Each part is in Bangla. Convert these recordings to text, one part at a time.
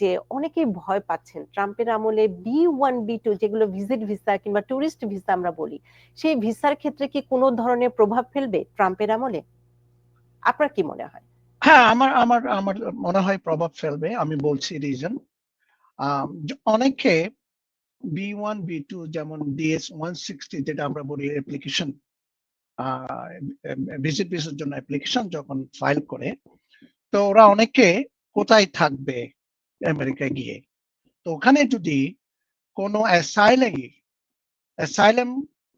যে অনেকেই ভয় পাচ্ছেন ট্রাম্পের আমলে বি ওয়ান বি টু যেগুলো ভিজিট ভিসা কিংবা টুরিস্ট ভিসা আমরা বলি, সেই ভিসার ক্ষেত্রে কি কোনো ধরনের প্রভাব ফেলবে ট্রাম্পের আমলে? আপনার কি মনে হয়? হ্যাঁ আমার আমার আমার মনে হয় প্রভাব ফেলবে, আমি বলছি রিজন অনেকে বি ওয়ান বি টু যেমন ডিএস ওয়ান সিক্সটি যেটা আমরা বলি অ্যাপ্লিকেশন ভিজিট ভিসার জন্য অ্যাপ্লিকেশন যখন ফাইল করে, তো ওরা অনেকে কোথায় থাকবে আমেরিকায় গিয়ে। তো ওখানে যদি কোনো অ্যাসাইলে অ্যাসাইলেম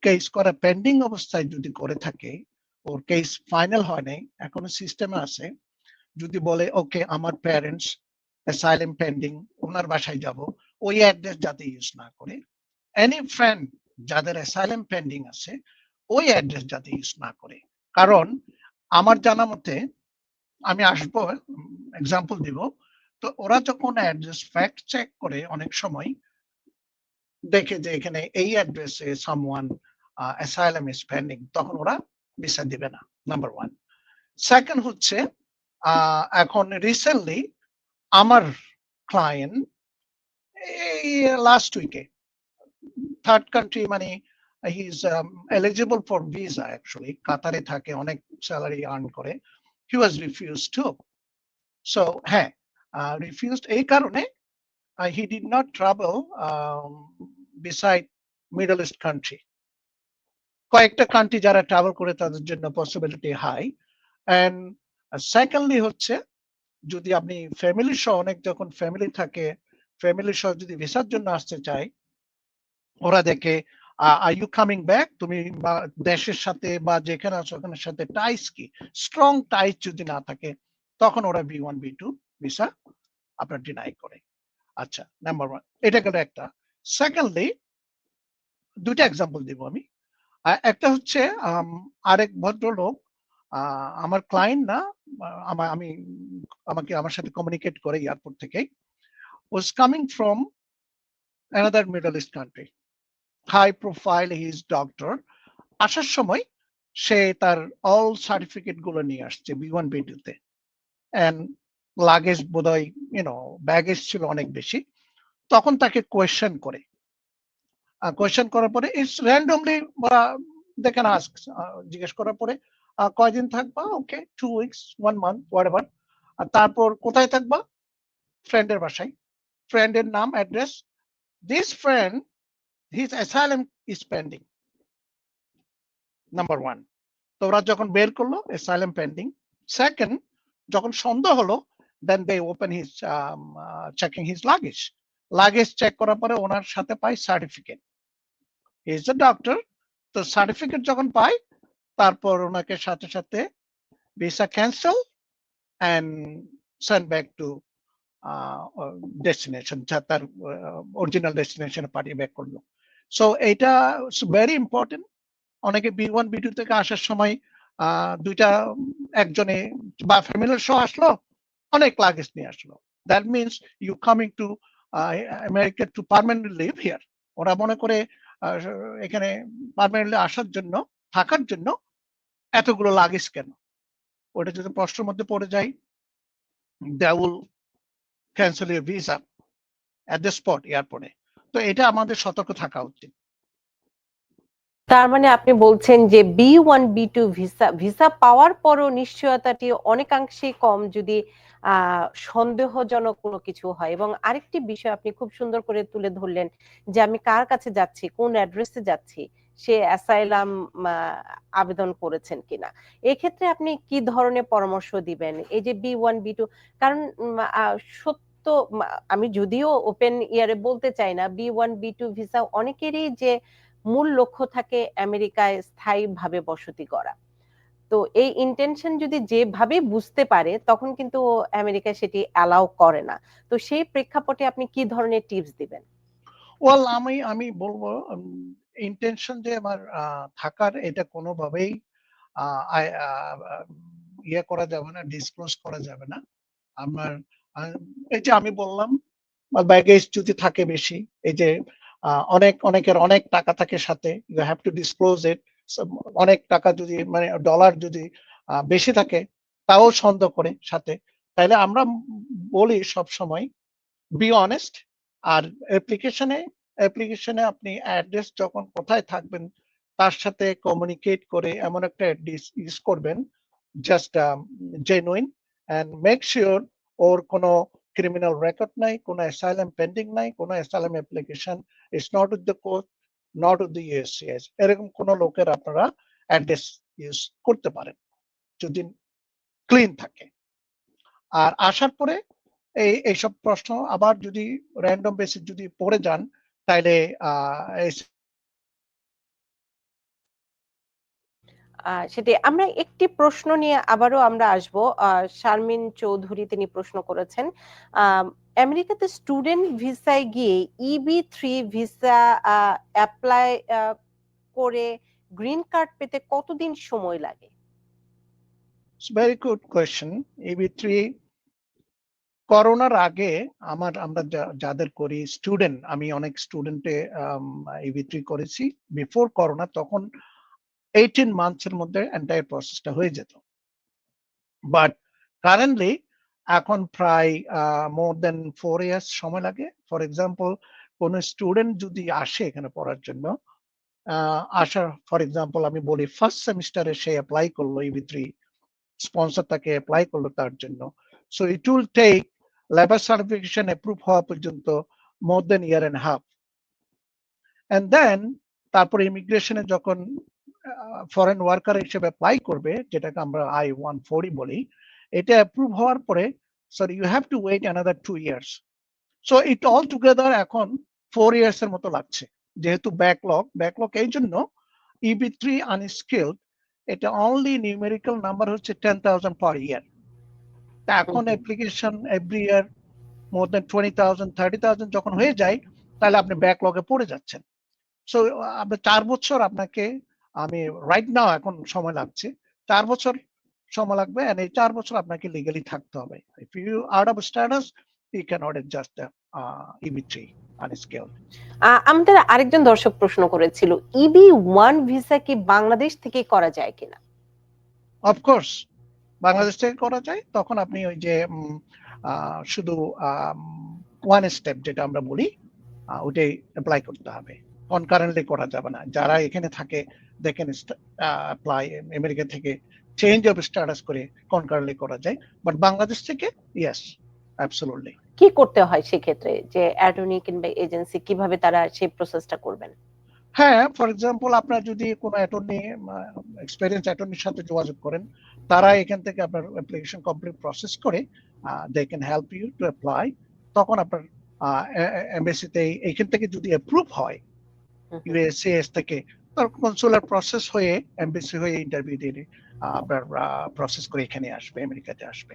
কেস করা পেন্ডিং অবস্থায় যদি করে থাকে, ওর কেস ফাইনাল হয় নাই, এখনও সিস্টেমে আছে, যদি বলে, ওকে, আমার প্যারেন্টস অ্যাসাইলেম পেন্ডিং ওনার বাসায় যাব, ওই অ্যাড্রেস যাতে ইউজ না করে এনি ফ্রেন্ড যাদের অ্যাসাইলেম পেন্ডিং আছে, ওই অ্যাড্রেস যাতে ইউজ না করে। কারণ, আমার জানা মতে, আমি আসব এক্সাম্পল দিব তো ওরা যখন অ্যাড্রেস ফ্যাক্ট চেক করে অনেক সময়, দেখে যে এখানে এই অ্যাড্রেসে সামওয়ান অ্যাসাইলাম ইজ পেন্ডিং তখন ওরা ভিসা দিবে না নাম্বার ওয়ান সেকেন্ড হচ্ছে এখন রিসেন্টলি আমার ক্লায়েন্ট এই লাস্ট উইকে থার্ড কান্ট্রি মানে he is eligible for visa actually কাতারে থাকে, অনেক স্যালারি আর্ন করে he was refuse to so হ্যাঁ রিফিউজড এই কারণে he did not travel beside middle east country কয়েকটা কান্ট্রি যারা ট্রাভেল করে তাদের জন্য পসিবিলিটি হাই অ্যান্ড সেকেন্ডলি হচ্ছে, যদি আপনি ফ্যামিলি সহ অনেক যখন ফ্যামিলি থাকে ফ্যামিলি সহ যদি ভিসার জন্য আসতে চায়, ওরা দেখে আর ইউ কামিং ব্যাক তুমি দেশের সাথে বা যেখানে আছো ওখানের সাথে টাইস কি? স্ট্রং টাইস যদি না থাকে, তখন ওরা B one B two visa আপনার ডিনাই করে। আচ্ছা নাম্বার ওয়ান এটা গেল একটা। সেকেন্ডলি দুইটা এক্সাম্পল দিব আমি। একটা হচ্ছে আরেক ভদ্রলোক আমার ক্লায়েন্ট না আমার আমি আমাকে, আমার সাথে কমিউনিকেট করে এয়ারপোর্ট থেকে was coming from another middle east country high profile his doctor আসার সময় সে তার অল সার্টিফিকেটগুলো নিয়ে আসছে বি ওয়ান বি টুতে অ্যান্ড লাগেজ বোধহয় ইউনো ব্যাগেজ ছিল অনেক বেশি। তখন তাকে কোয়েশ্চেন করে। কোয়েশ্চেন করার পরে it's randomly they can ask জিজ্ঞেস করার পরে কয়দিন থাকবা? Okay two weeks one month whatever আর তারপর কোথায় থাকবা? ফ্রেন্ডের বাসায়। ফ্রেন্ডের নাম address this friend his asylum is pending number one তো ওরা যখন বের করল অ্যাসাইলেম পেন্ডিং সেকেন্ড যখন সন্দেহ হলো then they open his checking his luggage luggage check করার পরে ওনার সাথে পাই সার্টিফিকেট ইজ এ ডক্টর তো সার্টিফিকেট যখন পাই, তারপর ওনাকে সাথে সাথে visa cancel and send back to destination যা তার অরিজিনাল ডেস্টিনেশনে পাঠিয়ে ব্যাক করল. সো এইটা ভেরি ইম্পর্টেন্ট অনেকে বি ওয়ান বি টু থেকে আসার সময় দুইটা, একজনে বা ফ্যামিলির সহ আসলো অনেক লাগেজ নিয়ে আসলো। That means you coming to America to permanent live here ওরা মনে করে এখানে পারমানেন্টলি আসার জন্য, থাকার জন্য এতগুলো লাগেজ কেন? ওটা যদি প্রশ্নের মধ্যে পড়ে যায় they'll cancel your visa at the spot এয়ারপোর্টে তো এটা আমাদের সতর্ক থাকা উচিত। তার মানে আপনি বলছেন যে B one B two visa visa পাওয়ার পরও নিশ্চয়তাটি অনেকাংশে কম যদি সন্দেহজনক কোনো কিছু হয়। এবং আরেকটি বিষয় আপনি খুব সুন্দর করে তুলে ধরলেন যে আমি কার কাছে যাচ্ছি, কোন অ্যাড্রেসে যাচ্ছি, সে অ্যাসাইলাম আবেদন করেছেন কিনা। এক্ষেত্রে আপনি কি ধরনের পরামর্শ দিবেন? এই যে বি ওয়ান বি টু কারণ সত্য আমি যদিও ওপেন ইয়ারে বলতে চাই না B one B two visa অনেকেরই যে মূল লক্ষ্য থাকে আমেরিকায় স্থায়ীভাবে বসতি করা তো এই ইন্টেনশন যদি যেভাবে বুঝতে পারে, তখন কিন্তু আমেরিকা সেটি অ্যালাউ করে না। তো সেই প্রেক্ষাপটে আপনি কি ধরনের টিপস দিবেন? ওয়েল আমি আমি বলব ইন্টেনশন যে আমার থাকার, এটা কোনোভাবেই ইয়ে করা যাবে না ডিসক্লোজ করা যাবে না। আমার এই যে আমি বললাম ব্যাগেজ যদি থাকে বেশি, এই যে অনেক, অনেকের অনেক টাকা থাকে সাথে। You have to disclose it অনেক টাকা যদি মানে ডলার যদি বেশি থাকে, তাও সন্দেহ করে সাথে। তাইলে আমরা বলি সব সময় বি অনেস্ট আর অ্যাপ্লিকেশনে অ্যাপ্লিকেশনে আপনি অ্যাড্রেস যখন কোথায় থাকবেন, তার সাথে কমিউনিকেট করে এমন একটা অ্যাড্রেস ইউজ করবেন just genuine and make sure ওর কোনো ক্রিমিনাল রেকর্ড নাই, কোনো অ্যাসাইলাম পেন্ডিং নাই, কোনো asylum application is not with the court not with the USCIS এরকম কোনো লোকের আপনারা অ্যাড্রেস ইউজ করতে পারেন যদি ক্লিন থাকে। আর আসার পরে এই এইসব প্রশ্ন আবার যদি র্যান্ডম বেসিস যদি পড়ে যান আহ, সেটি আমরা একটি প্রশ্ন নিয়ে আবারও আমরা আসব। শারমিন চৌধুরী তিনি প্রশ্ন করেছেন। আমেরিকাতে স্টুডেন্ট ভিসায় গিয়ে ইবি থ্রি ভিসা অ্যাপ্লাই করে গ্রিন কার্ড পেতে কতদিন সময় লাগে? Very good question EB three করোনার আগে আমার, আমরা যাদের করি স্টুডেন্ট আমি অনেক স্টুডেন্টে এবি থ্রি করেছি। বিফোর করোনা তখন এইটিন মান্থসের মধ্যে এন্টায়ার প্রসেসটা হয়ে যেত। বাট কারেন্টলি এখন প্রায় মোর দেন ফোর ইয়ার্স সময় লাগে। ফর এক্সাম্পল কোন স্টুডেন্ট যদি আসে এখানে পড়ার জন্য আসার ফর এক্সাম্পল আমি বলি ফার্স্ট সেমিস্টারে সে অ্যাপ্লাই করল ইবি থ্রি স্পন্সর তাকে অ্যাপ্লাই করল তার জন্য। So it will take labour certification approve হওয়া পর্যন্ত more than year and half and then তারপর ইমিগ্রেশনে যখন ফরেন ওয়ার্কার হিসেবে অ্যাপ্লাই করবে, যেটাকে আমরা আই ওয়ান ফোরই বলি এটা অ্যাপ্রুভ হওয়ার পরে sorry you have to wait another two years so it all together এখন ফোর ইয়ার্স এর মতো লাগছে যেহেতু ব্যাকলগ ব্যাকলগ এই জন্য ইবি থ্রি আনস্কিল্ড এটা অনলি নিউমেরিক্যাল নাম্বার হচ্ছে টেন থাউজেন্ড পার ইয়ার তা এখন application every year more than twenty thousand thirty thousand যখন হয়ে যায় তাহলে আপনি ব্যাকলগে পড়ে যাচ্ছেন। সো আপনি চার বছর আপনাকে আমি রাইট নাও এখন সময় লাগছে চার বছর সময় লাগবে এই চার বছর আপনাকে লিগালি থাকতে হবে। If you out of status you cannot adjust ah, আমাদের আরেকজন দর্শক প্রশ্ন করেছিল ইবি ওয়ান ভিসা কি বাংলাদেশ থেকে করা যায় কিনা? অফকোর্স বাংলাদেশ থেকে করা যায়। তখন আপনি ওই যে শুধু ওয়ান স্টেপ যেটা আমরা বলি ওটাই অ্যাপ্লাই করতে হবে। কনকারেন্টলি করা যাবে না। যারা এখানে থাকে দেখেন অ্যাপ্লাই আমেরিকা থেকে চেঞ্জ অফ স্ট্যাটাস করে কনকারেন্টলি করা যায় বাট বাংলাদেশ থেকে ইয়েস অ্যাবসলুটলি কি করতে হয় সেক্ষেত্রে? যে অ্যাটর্নি কিংবা এজেন্সি কীভাবে তারা সেই প্রসেসটা করবেন? হ্যাঁ ফর এক্সাম্পল আপনার যদি কোনো অ্যাটর্নি এক্সপেরিয়েন্স অ্যাটর্নির সাথে যোগাযোগ করেন তারা এখান থেকে আপনার অ্যাপ্লিকেশন কমপ্লিট প্রসেস করে they can help you to apply তখন আপনার এমবেসিতে এইখান থেকে যদি অ্যাপ্রুভ হয়। ইউএসএস থেকে কনসুলার প্রসেস হয়ে এমবেসি হয়ে ইন্টারভিউ দিয়ে আপনার প্রসেস করে এখানে আসবে আমেরিকাতে আসবে।